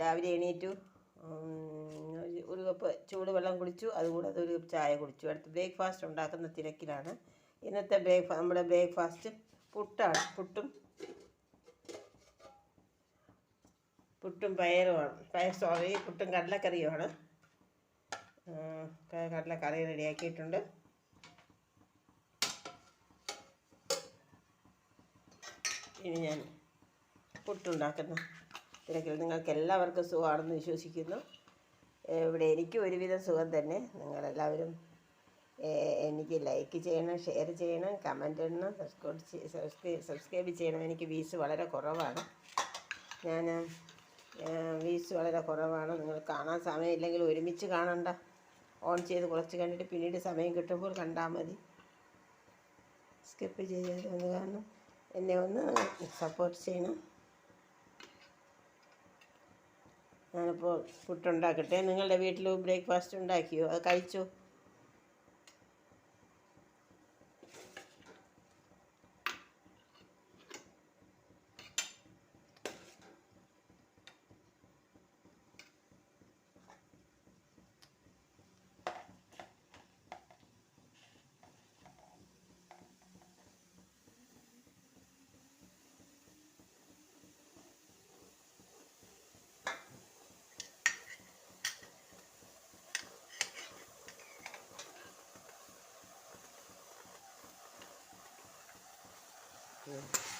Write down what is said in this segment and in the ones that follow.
രാവിലെ എണീറ്റു. ഒരു- കപ്പ് ചൂടുവെള്ളം കുടിച്ചു. അതുകൂടാതെ ഒരു കപ്പ് ചായ കുടിച്ചു. അടുത്ത് ബ്രേക്ക്ഫാസ്റ്റ് ഉണ്ടാക്കുന്ന തിരക്കിലാണ്. ഇന്നത്തെ ബ്രേക്ക്ഫാ നമ്മുടെ ബ്രേക്ക്ഫാസ്റ്റ് പുട്ടാണ്. പുട്ടും പുട്ടും പയറുമാണ് പയർ സോറി പുട്ടും കടലക്കറിയുമാണ്. കടലക്കറി റെഡിയാക്കിയിട്ടുണ്ട്. ഇനി ഞാൻ പുട്ടുണ്ടാക്കുന്ന. തിരക്കിൽ നിങ്ങൾക്ക് എല്ലാവർക്കും സുഖമാണെന്ന് വിശ്വസിക്കുന്നു. ഇവിടെ എനിക്കും ഒരുവിധം സുഖം തന്നെ. നിങ്ങളെല്ലാവരും എനിക്ക് ലൈക്ക് ചെയ്യണം ഷെയർ ചെയ്യണം കമന്റ് ഇടണം സബ്സ്ക്രൈബ് സബ്സ്ക്രൈബ് സബ്സ്ക്രൈബ് ചെയ്യണം. എനിക്ക് വീസ് വളരെ കുറവാണ്. ഞാൻ വീസ് വളരെ കുറവാണ്. നിങ്ങൾ കാണാൻ സമയമില്ലെങ്കിൽ ഒരുമിച്ച് കാണണ്ട. ഓൺ ചെയ്ത് കുറച്ച് കണ്ടിട്ട് പിന്നീട് സമയം കിട്ടുമ്പോൾ കണ്ടാൽ മതി. സ്കിപ്പ് ചെയ്യാതെ കാരണം എന്നെ ഒന്ന് സപ്പോർട്ട് ചെയ്യണം. ഞാനിപ്പോൾ പുട്ടുണ്ടാക്കട്ടെ. നിങ്ങളുടെ വീട്ടിൽ ബ്രേക്ക്ഫാസ്റ്റ് ഉണ്ടാക്കിയോ? അത് കഴിച്ചോ?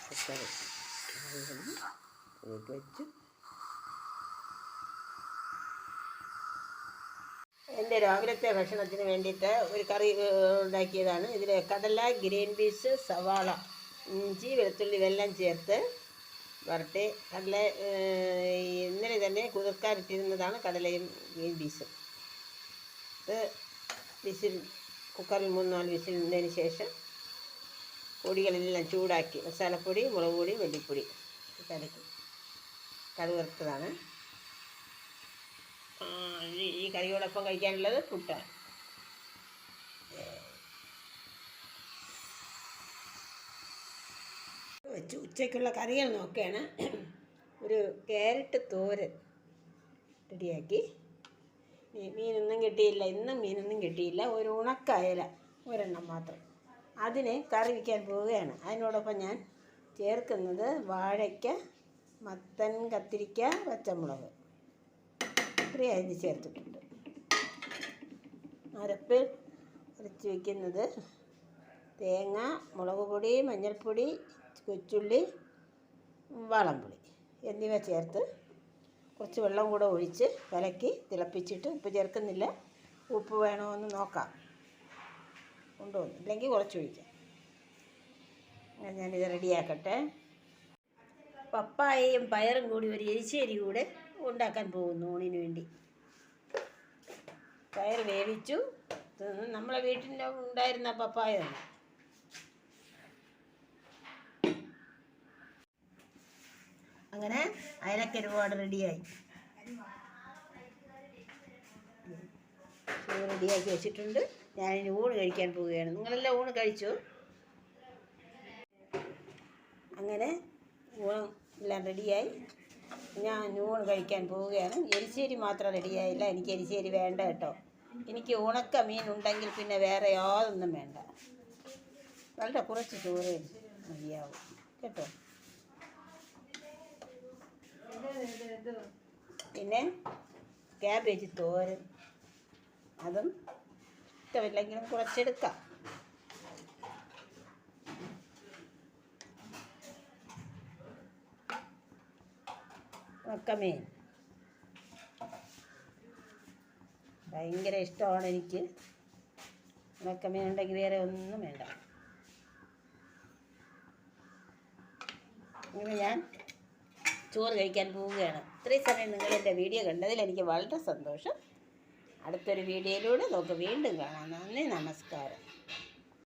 കുക്കർ വെച്ചു എന്റെ രാവിലത്തെ ഭക്ഷണത്തിന് വേണ്ടിയിട്ട് ഒരു കറി ഉണ്ടാക്കിയതാണ്. ഇതിൽ കടല ഗ്രീൻ പീസ് സവാള ഇഞ്ചി വെളുത്തുള്ളി ഇതെല്ലാം ചേർത്ത് വരട്ടി. കടല ഇന്നലെ തന്നെ കുതിർക്കാനിട്ടിരുന്നതാണ് കടലയും ഗ്രീൻ പീസും. ഇത് വിസിൽ കുക്കറിൽ മൂന്നാൽ നാല് വിസിൽ നിന്നതിന് ശേഷം പൊടികളെല്ലാം ചൂടാക്കി മസാലപ്പൊടി മുളക് പൊടി വെള്ളിപ്പൊടി കലക്കി കറി വറുത്തതാണ് ഈ- കറിയോടൊപ്പം കഴിക്കാനുള്ളത് പുട്ടാണ്. വെച്ച് ഉച്ചയ്ക്കുള്ള കറികൾ നോക്കുകയാണ്. ഒരു ക്യാരറ്റ് തോരൻ റെഡിയാക്കി. മീനൊന്നും കിട്ടിയില്ല. ഇന്നും മീനൊന്നും കിട്ടിയില്ല. ഒരു ഉണക്കയല ഒരെണ്ണം മാത്രം. അതിന് കറി വയ്ക്കാൻ പോവുകയാണ്. അതിനോടൊപ്പം ഞാൻ ചേർക്കുന്നത് വാഴയ്ക്ക മത്തൻ കത്തിരിക്ക പച്ചമുളക്. ഇത്രയും അതിന് ചേർത്തിട്ടുണ്ട്. അരപ്പ് അരച്ച് വയ്ക്കുന്നത് തേങ്ങ മുളക് പൊടി മഞ്ഞൾപ്പൊടി കൊച്ചുള്ളി വാളംപുളി എന്നിവ ചേർത്ത് കുറച്ച് വെള്ളം കൂടെ ഒഴിച്ച് കലക്കി തിളപ്പിച്ചിട്ട് ഉപ്പ് ചേർക്കുന്നില്ല. ഉപ്പ് വേണോ എന്ന് നോക്കാം. കൊണ്ടുവന്നു. ഇല്ലെങ്കിൽ കുറച്ച് ഒഴിക്കാം. ഞാനിത് റെഡിയാക്കട്ടെ പപ്പായയും പയറും കൂടി ഒരു എരിശ്ശേരി കൂടെ ഉണ്ടാക്കാൻ പോകുന്നു ഊണിന് വേണ്ടി. പയർ വേവിച്ചു. നമ്മളെ വീട്ടിന്റെ ഉണ്ടായിരുന്ന പപ്പായ അങ്ങനെ അങ്ങനെ അയലക്കരുപാട് റെഡിയായി ചോറ് റെഡിയാക്കി വെച്ചിട്ടുണ്ട്. ഞാനിനി ഊണ് കഴിക്കാൻ പോവുകയാണ്. നിങ്ങളെല്ലാം ഊണ് കഴിച്ചു? അങ്ങനെ ഊണ് എല്ലാം റെഡിയായി. ഞാൻ ഊണ് കഴിക്കാൻ പോവുകയാണ്. എരിശ്ശേരി മാത്രം റെഡിയായില്ല. എനിക്ക് എരിശ്ശേരി വേണ്ട കേട്ടോ. എനിക്ക് ഉണക്ക മീൻ ഉണ്ടെങ്കിൽ പിന്നെ വേറെ യാതൊന്നും വേണ്ട. നല്ല കുറച്ച് ചോറ് മതിയാവും. കേട്ടോ? പിന്നെ ക്യാബേജ് തോരൻ. അതും ഇഷ്ടമില്ലെങ്കിലും കുറച്ചെടുക്കാം. ഉണക്കമീൻ. ഭയങ്കര ഇഷ്ടമാണ് എനിക്ക്. ഉണക്കമീൻ ഉണ്ടെങ്കിൽ വേറെ ഒന്നും വേണ്ട. ഇങ്ങനെ ഞാൻ ചോറ് കഴിക്കാൻ പോവുകയാണ്. ഇത്രയും സമയം നിങ്ങൾ എന്റെ വീഡിയോ കണ്ടതിൽ എനിക്ക് വളരെ സന്തോഷം. അടുത്തൊരു വീഡിയോയിലൂടെ നമുക്ക് വീണ്ടും കാണാം. നന്ദി നമസ്കാരം.